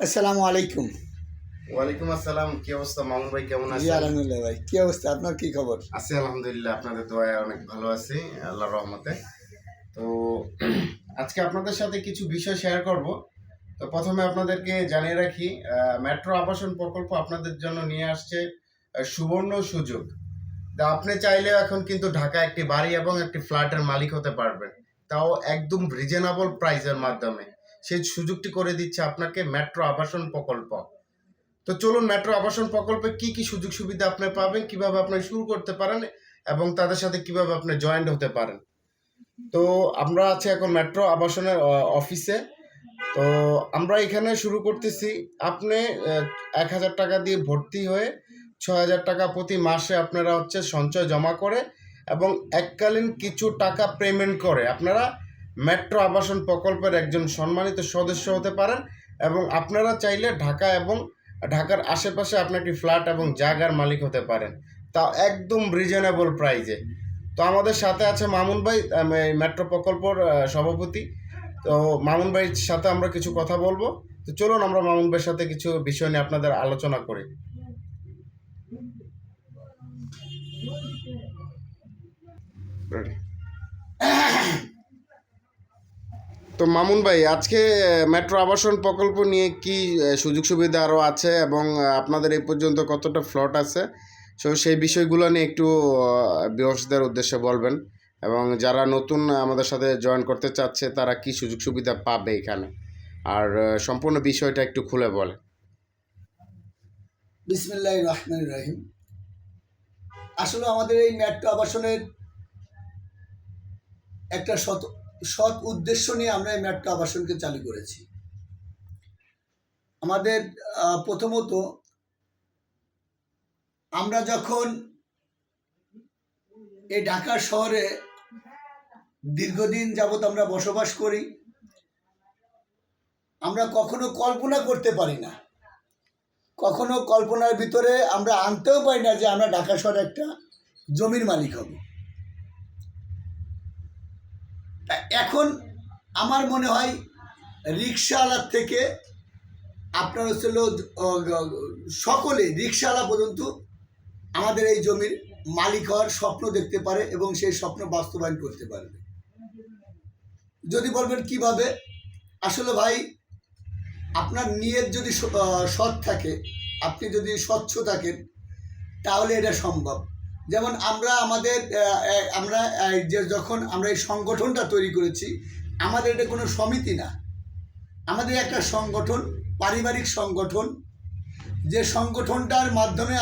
আসসালামু আলাইকুম। ওয়ালাইকুম আসসালাম কি অবস্থা? মামুন ভাই কেমন জি আছেন? আলহামদুলিল্লাহ ভাই কি অবস্থা? আপনার কি খবর? আছি আলহামদুলিল্লাহ আপনাদের দোয়ায় অনেক ভালো আছি আল্লাহর রহমতে। তো আজকে আপনাদের সাথে কিছু বিষয় শেয়ার করব। তো প্রথমে আপনাদেরকে জানিয়ে রাখি মেট্রো আবাসন প্রকল্প আপনাদের জন্য নিয়ে আসছে সুবর্ণ সুযোগ। তা আপনি চাইলে এখন কিন্তু ঢাকা একটি বাড়ি এবং একটি ফ্ল্যাটের মালিক হতে পারবেন। তাও একদম রিজনেবল প্রাইসের মাধ্যমে। সেই সুযোগটি করে দিচ্ছে আপনাকে মেট্রো আবাসন প্রকল্প। তো চলুন মেট্রো আবাসন প্রকল্পে কি কি সুযোগ সুবিধা আপনি পাবেন, কীভাবে আপনি শুরু করতে পারেন এবং তাদের সাথে কীভাবে আপনি জয়েন্ট হতে পারেন। তো আমরা আছি এখন মেট্রো আবাসনের অফিসে তো আমরা এখানে শুরু করতেছি, আপনি এক হাজার টাকা দিয়ে ভর্তি হয়ে ছ হাজার টাকা প্রতি মাসে আপনারা হচ্ছে সঞ্চয় জমা করে এবং এককালীন কিছু টাকা পেমেন্ট করে। আপনারা মেট্রো আবাসন প্রকল্পের একজন সম্মানিত সদস্য হতে পারেন এবং আপনারা চাইলে ঢাকা এবং ঢাকার আশেপাশে আপনি একটি ফ্ল্যাট এবং জায়গার মালিক হতে পারেন। তা একদম রিজনেবল প্রাইজে তো আমাদের সাথে আছে মামুন ভাই মেট্রো প্রকল্পর সভাপতি। তো মামুন ভাইয়ের সাথে আমরা কিছু কথা বলব। তো চলুন আমরা মামুন ভাইয়ের সাথে কিছু বিষয় নিয়ে আপনাদের আলোচনা করি? তো মামুন ভাই, আজকে মেট্রো আবাসন প্রকল্প নিয়ে কি সুযোগ সুবিধা আরও আছে এবং আপনাদের এই পর্যন্ত কতটা ফ্লট আছে? সো সেই বিষয়গুলো নিয়ে একটু বিহসদের উদ্দেশ্যে বলবেন এবং যারা নতুন আমাদের সাথে জয়েন করতে চাচ্ছে, তারা কি সুযোগ সুবিধা পাবে এখানে? আর সম্পূর্ণ বিষয়টা একটু খুলে বলে বিসমিল্লাহ রহমান রহিম। আসলে আমাদের এই মেট্রো আবাসনের একটা সৎ সৎ উদ্দেশ্য নিয়ে আমরা এই মেট্রো আবাসনকে চালু করেছি। আমাদের প্রথমত আমরা যখন এই ঢাকা শহরে দীর্ঘদিন যাবত আমরা বসবাস করি, আমরা কখনো কল্পনা করতে পারি না। কখনো কল্পনার ভিতরে আমরা আনতেও পারি না যে আমরা ঢাকা শহরে একটা জমির মালিক হব তা এখন আমার মনে হয় রিক্সাওয়ালার থেকে আপনার হচ্ছে সকলে রিক্সাওয়ালা পর্যন্ত আমাদের এই জমির মালিক হওয়ার স্বপ্ন দেখতে পারে এবং সেই স্বপ্ন বাস্তবায়ন করতে পারবে। যদি বলবেন কীভাবে? আসলে ভাই, আপনার নিয়ত যদি সৎ থাকে, আপনি যদি স্বচ্ছ থাকেন, তাহলে এটা সম্ভব। যেমন আমরা আমাদের আমরা যে যখন আমরা এই সংগঠনটা তৈরি করেছি, আমাদের এটা কোনো সমিতি না। আমাদের একটা সংগঠন, পারিবারিক সংগঠন, যে সংগঠনটার মাধ্যমে